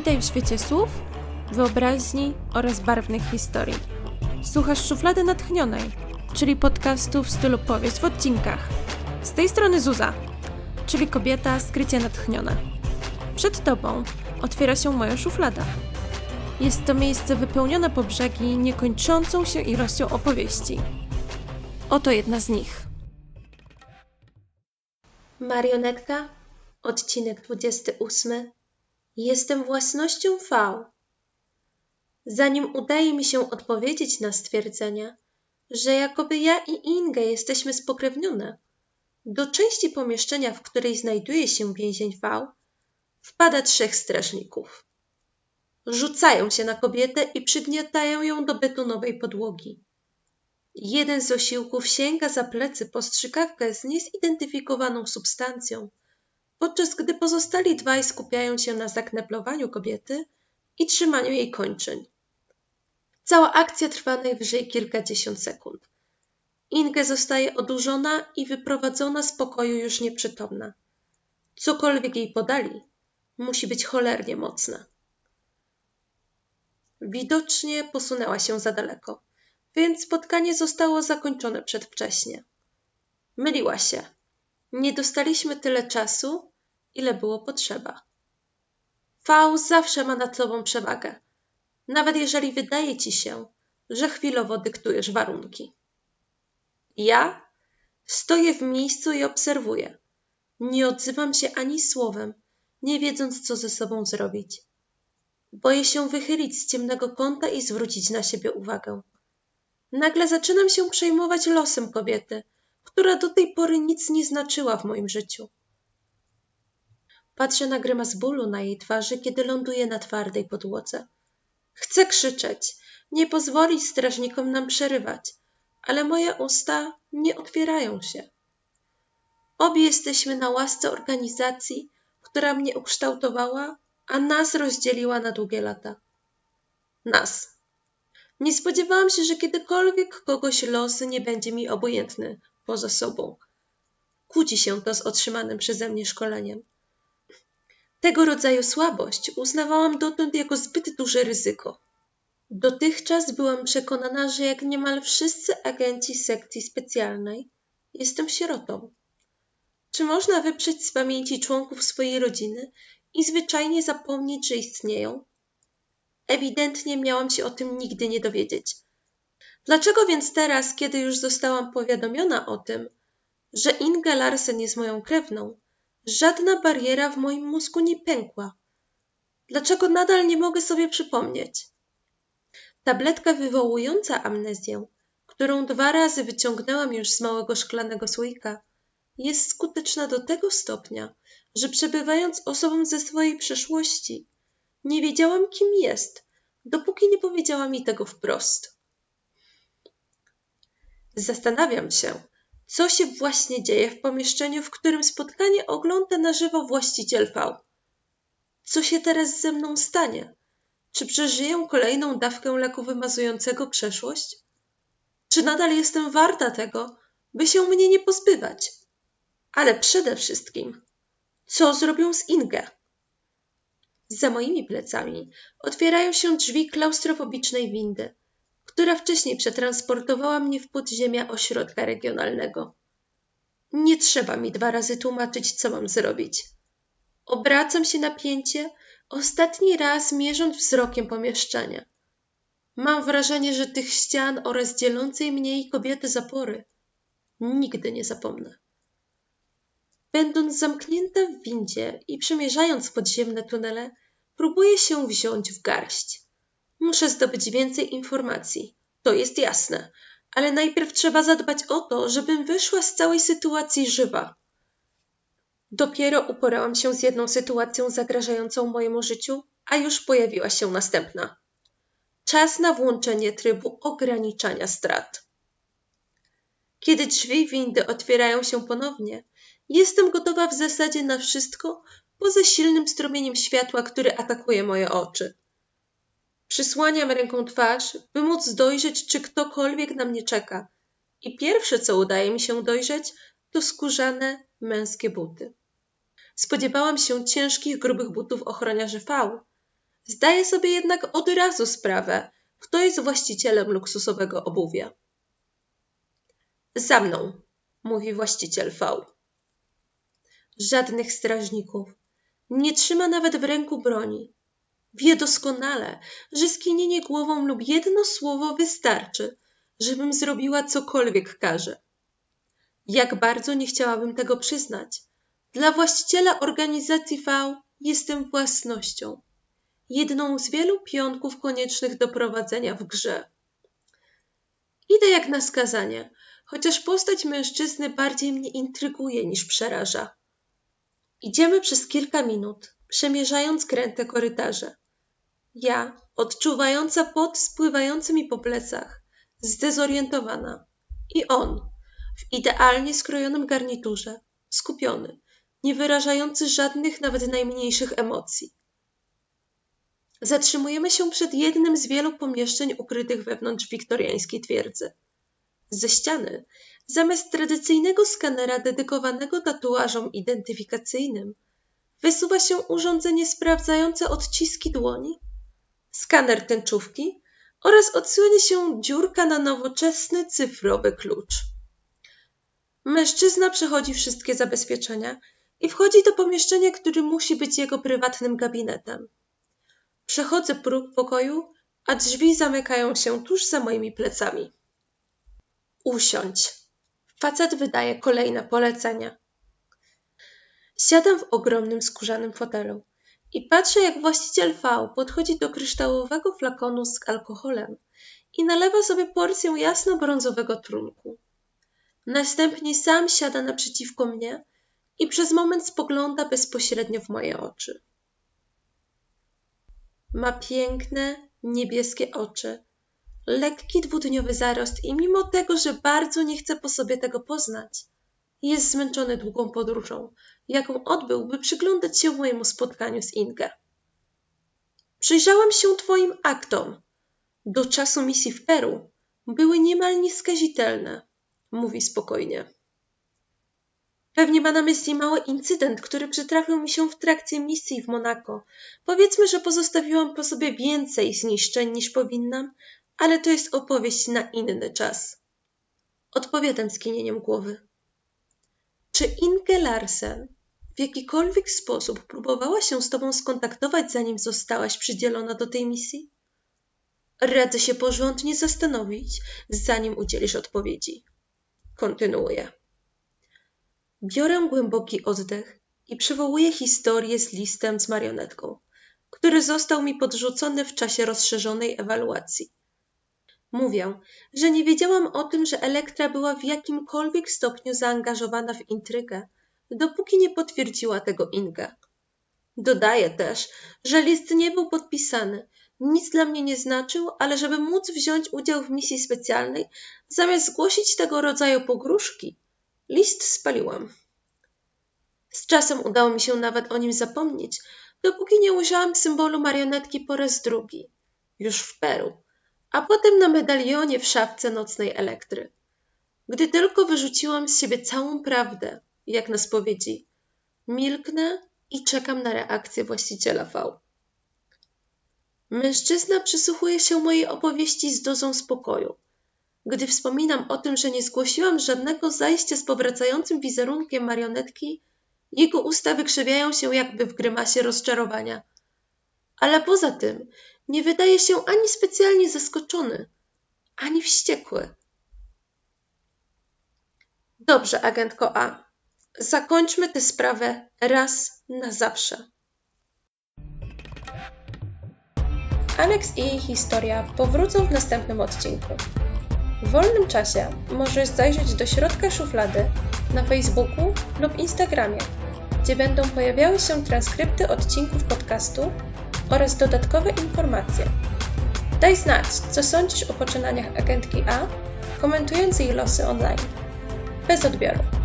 Witaj w świecie słów, wyobraźni oraz barwnych historii. Słuchasz Szuflady Natchnionej, czyli podcastu w stylu powieść w odcinkach. Z tej strony Zuza, czyli kobieta skrycie natchniona. Przed tobą otwiera się moja szuflada. Jest to miejsce wypełnione po brzegi niekończącą się ilością opowieści. Oto jedna z nich. Marionetka, odcinek 28. Jestem własnością V. Zanim udaje mi się odpowiedzieć na stwierdzenia, że jakoby ja i Inge jesteśmy spokrewnione, do części pomieszczenia, w której znajduje się więzień V, wpada trzech strażników. Rzucają się na kobietę i przygniatają ją do betonowej podłogi. Jeden z osiłków sięga za plecy po strzykawkę z niezidentyfikowaną substancją, podczas gdy pozostali dwaj skupiają się na zakneplowaniu kobiety i trzymaniu jej kończyn. Cała akcja trwa najwyżej kilkadziesiąt sekund. Inge zostaje odurzona i wyprowadzona z pokoju już nieprzytomna. Cokolwiek jej podali, musi być cholernie mocna. Widocznie posunęła się za daleko więc spotkanie zostało zakończone przedwcześnie. Myliła się. Nie dostaliśmy tyle czasu, ile było potrzeba. V zawsze ma nad sobą przewagę, nawet jeżeli wydaje ci się, że chwilowo dyktujesz warunki. Ja stoję w miejscu i obserwuję. Nie odzywam się ani słowem, nie wiedząc, co ze sobą zrobić. Boję się wychylić z ciemnego kąta i zwrócić na siebie uwagę. Nagle zaczynam się przejmować losem kobiety, która do tej pory nic nie znaczyła w moim życiu. Patrzę na grymas bólu na jej twarzy, kiedy ląduje na twardej podłodze. Chcę krzyczeć, nie pozwolić strażnikom nam przerywać, ale moje usta nie otwierają się. Obie jesteśmy na łasce organizacji, która mnie ukształtowała, a nas rozdzieliła na długie lata. Nas, nie spodziewałam się, że kiedykolwiek kogoś los nie będzie mi obojętny poza sobą. Kłóci się to z otrzymanym przeze mnie szkoleniem. Tego rodzaju słabość uznawałam dotąd jako zbyt duże ryzyko. Dotychczas byłam przekonana, że jak niemal wszyscy agenci sekcji specjalnej, jestem sierotą. Czy można wyprzeć z pamięci członków swojej rodziny i zwyczajnie zapomnieć, że istnieją? Ewidentnie miałam się o tym nigdy nie dowiedzieć. Dlaczego więc teraz, kiedy już zostałam powiadomiona o tym, że Inga Larsen jest moją krewną, żadna bariera w moim mózgu nie pękła? Dlaczego nadal nie mogę sobie przypomnieć? Tabletka wywołująca amnezję, którą dwa razy wyciągnęłam już z małego szklanego słoika, jest skuteczna do tego stopnia, że przebywając osobą ze swojej przeszłości, nie wiedziałam, kim jest, dopóki nie powiedziała mi tego wprost. Zastanawiam się, co się właśnie dzieje w pomieszczeniu, w którym spotkanie ogląda na żywo właściciel V. Co się teraz ze mną stanie? Czy przeżyję kolejną dawkę leku wymazującego przeszłość? Czy nadal jestem warta tego, by się mnie nie pozbywać? Ale przede wszystkim, co zrobią z Inge? Za moimi plecami otwierają się drzwi klaustrofobicznej windy, która wcześniej przetransportowała mnie w podziemia ośrodka regionalnego. Nie trzeba mi dwa razy tłumaczyć, co mam zrobić. Obracam się na pięcie, ostatni raz mierząc wzrokiem pomieszczenia. Mam wrażenie, że tych ścian oraz dzielącej mnie i kobiety zapory nigdy nie zapomnę. Będąc zamknięta w windzie i przemierzając podziemne tunele, próbuję się wziąć w garść. Muszę zdobyć więcej informacji, to jest jasne, ale najpierw trzeba zadbać o to, żebym wyszła z całej sytuacji żywa. Dopiero uporałam się z jedną sytuacją zagrażającą mojemu życiu, a już pojawiła się następna. Czas na włączenie trybu ograniczania strat. Kiedy drzwi windy otwierają się ponownie, jestem gotowa w zasadzie na wszystko, poza silnym strumieniem światła, który atakuje moje oczy. Przysłaniam ręką twarz, by móc dojrzeć, czy ktokolwiek na mnie czeka. I pierwsze, co udaje mi się dojrzeć, to skórzane męskie buty. Spodziewałam się ciężkich, grubych butów ochroniarzy V, Zdaje sobie jednak od razu sprawę, kto jest właścicielem luksusowego obuwia. Za mną, mówi właściciel V. Żadnych strażników. Nie trzyma nawet w ręku broni. Wie doskonale, że skinienie głową lub jedno słowo wystarczy, żebym zrobiła cokolwiek każe. Jak bardzo nie chciałabym tego przyznać. Dla właściciela organizacji V jestem własnością. Jedną z wielu pionków koniecznych do prowadzenia w grze. Idę jak na skazanie, chociaż postać mężczyzny bardziej mnie intryguje niż przeraża. Idziemy przez kilka minut, przemierzając kręte korytarze. Ja, odczuwająca pot spływający mi po plecach, zdezorientowana. I on, w idealnie skrojonym garniturze, skupiony, nie wyrażający żadnych nawet najmniejszych emocji. Zatrzymujemy się przed jednym z wielu pomieszczeń ukrytych wewnątrz wiktoriańskiej twierdzy. Ze ściany, zamiast tradycyjnego skanera dedykowanego tatuażom identyfikacyjnym, wysuwa się urządzenie sprawdzające odciski dłoni, skaner tęczówki oraz odsłania się dziurka na nowoczesny cyfrowy klucz. Mężczyzna przechodzi wszystkie zabezpieczenia i wchodzi do pomieszczenia, które musi być jego prywatnym gabinetem. Przechodzę próg pokoju, a drzwi zamykają się tuż za moimi plecami. Usiądź. Facet wydaje kolejne polecenia. Siadam w ogromnym skórzanym fotelu i patrzę, jak właściciel V podchodzi do kryształowego flakonu z alkoholem i nalewa sobie porcję jasno-brązowego trunku. Następnie sam siada naprzeciwko mnie i przez moment spogląda bezpośrednio w moje oczy. Ma piękne, niebieskie oczy, lekki dwudniowy zarost i mimo tego, że bardzo nie chce po sobie tego poznać, jest zmęczony długą podróżą, jaką odbył, by przyglądać się mojemu spotkaniu z Inge. Przyjrzałam się twoim aktom. Do czasu misji w Peru były niemal nieskazitelne, mówi spokojnie. Pewnie ma na myśli mały incydent, który przytrafił mi się w trakcie misji w Monako. Powiedzmy, że pozostawiłam po sobie więcej zniszczeń niż powinnam, ale to jest opowieść na inny czas. Odpowiadam skinieniem głowy. Czy Inge Larsen w jakikolwiek sposób próbowała się z tobą skontaktować, zanim zostałaś przydzielona do tej misji? Radzę się porządnie zastanowić, zanim udzielisz odpowiedzi. Kontynuuję. Biorę głęboki oddech i przywołuję historię z listem z marionetką, który został mi podrzucony w czasie rozszerzonej ewaluacji. Mówię, że nie wiedziałam o tym, że Elektra była w jakimkolwiek stopniu zaangażowana w intrygę, dopóki nie potwierdziła tego Inga. Dodaję też, że list nie był podpisany, nic dla mnie nie znaczył, ale żeby móc wziąć udział w misji specjalnej, zamiast zgłosić tego rodzaju pogróżki, list spaliłam. Z czasem udało mi się nawet o nim zapomnieć, dopóki nie użyłam symbolu marionetki po raz drugi, już w Peru, a potem na medalionie w szafce nocnej elektry. Gdy tylko wyrzuciłam z siebie całą prawdę, jak na spowiedzi, milknę i czekam na reakcję właściciela V. Mężczyzna przysłuchuje się mojej opowieści z dozą spokoju. Gdy wspominam o tym, że nie zgłosiłam żadnego zajścia z powracającym wizerunkiem marionetki, jego usta wykrzywiają się jakby w grymasie rozczarowania. Ale poza tym nie wydaje się ani specjalnie zaskoczony, ani wściekły. Dobrze, agentko A. Zakończmy tę sprawę raz na zawsze. Alex i jej historia powrócą w następnym odcinku. W wolnym czasie możesz zajrzeć do środka szuflady na Facebooku lub Instagramie, gdzie będą pojawiały się transkrypty odcinków podcastu oraz dodatkowe informacje. Daj znać, co sądzisz o poczynaniach agentki A, komentując jej losy online. Bez odbioru.